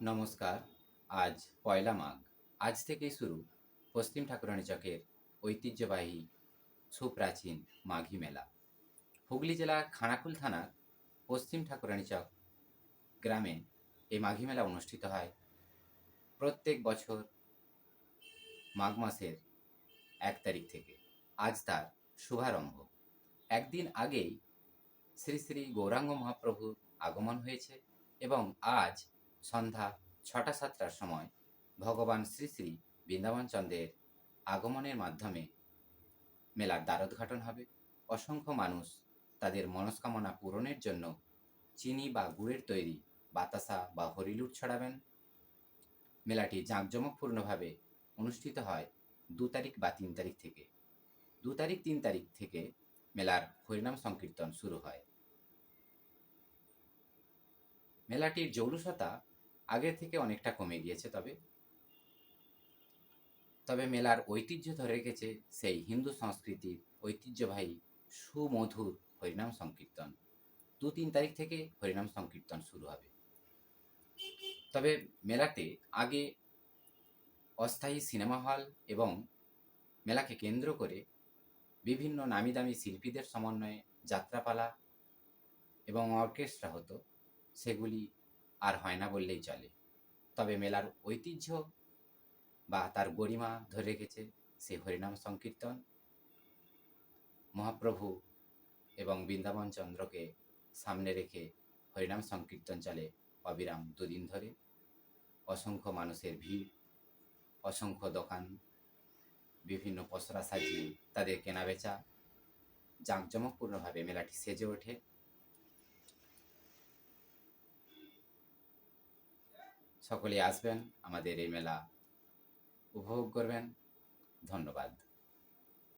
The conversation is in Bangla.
নমস্কার, আজ পয়লা মাঘ। আজ থেকেই শুরু পশ্চিম ঠাকুরানী চকের ঐতিহ্যবাহী সুপ্রাচীন মাঘী মেলা। হুগলি জেলার খানাকুল থানার পশ্চিম ঠাকুরানী চক গ্রামে এই মাঘী মেলা অনুষ্ঠিত হয়। প্রত্যেক বছর মাঘ মাসের এক তারিখ থেকে। আজ তার শুভারম্ভ। একদিন আগেই শ্রী শ্রী গৌরাঙ্গ মহাপ্রভুর আগমন হয়েছে এবং আজ সন্ধ্যা ছটা সাতটার সময় ভগবান শ্রী শ্রী বৃন্দাবন চন্দ্রের আগমনের মাধ্যমে মেলার দ্বারোদ্ঘাটন হবে। অসংখ্য মানুষ তাদের মনস্কামনা পূরণের জন্য চিনি বা গুড়ের তৈরি বাতাসা বা হরিলুট ছড়াবেন। মেলাটি জাঁকজমকপূর্ণভাবে অনুষ্ঠিত হয় দু তারিখ বা তিন তারিখ থেকে। দু তারিখ, তিন তারিখ থেকে মেলার হরিনাম সংকীর্তন শুরু হয়। মেলাটির জৌলুসতা আগের থেকে অনেকটা কমে গিয়েছে তবে। তবে মেলার ঐতিহ্য ধরে রেখেছে সেই হিন্দু সংস্কৃতির ঐতিহ্যবাহী সুমধুর হরিনাম সংকীর্তন। দু তিন তারিখ থেকে হরিনাম সংকীর্তন শুরু হবে। তবে মেলাতে আগে অস্থায়ী সিনেমা হল এবং মেলাকে কেন্দ্র করে বিভিন্ন নামি দামি শিল্পীদের সমন্বয়ে যাত্রাপালা এবং অর্কেস্ট্রা হতো। সেগুলি আর হয় না বললেই চলে। তবে মেলার ঐতিহ্য বা তার গরিমা ধরে রেখেছে সে হরিনাম সংকীর্তন। মহাপ্রভু এবং বৃন্দাবন চন্দ্রকে সামনে রেখে হরিনাম সংকীর্তন চলে অবিরাম দুদিন ধরে। অসংখ্য মানুষের ভিড়, অসংখ্য দোকান, বিভিন্ন পসরা সাজিয়ে তাদের কেনাবেচা, জাঁকজমকপূর্ণভাবে মেলাটি সেজে ওঠে। সকলে আসবেন আমাদের এই মেলা উপভোগ করবেন। ধন্যবাদ।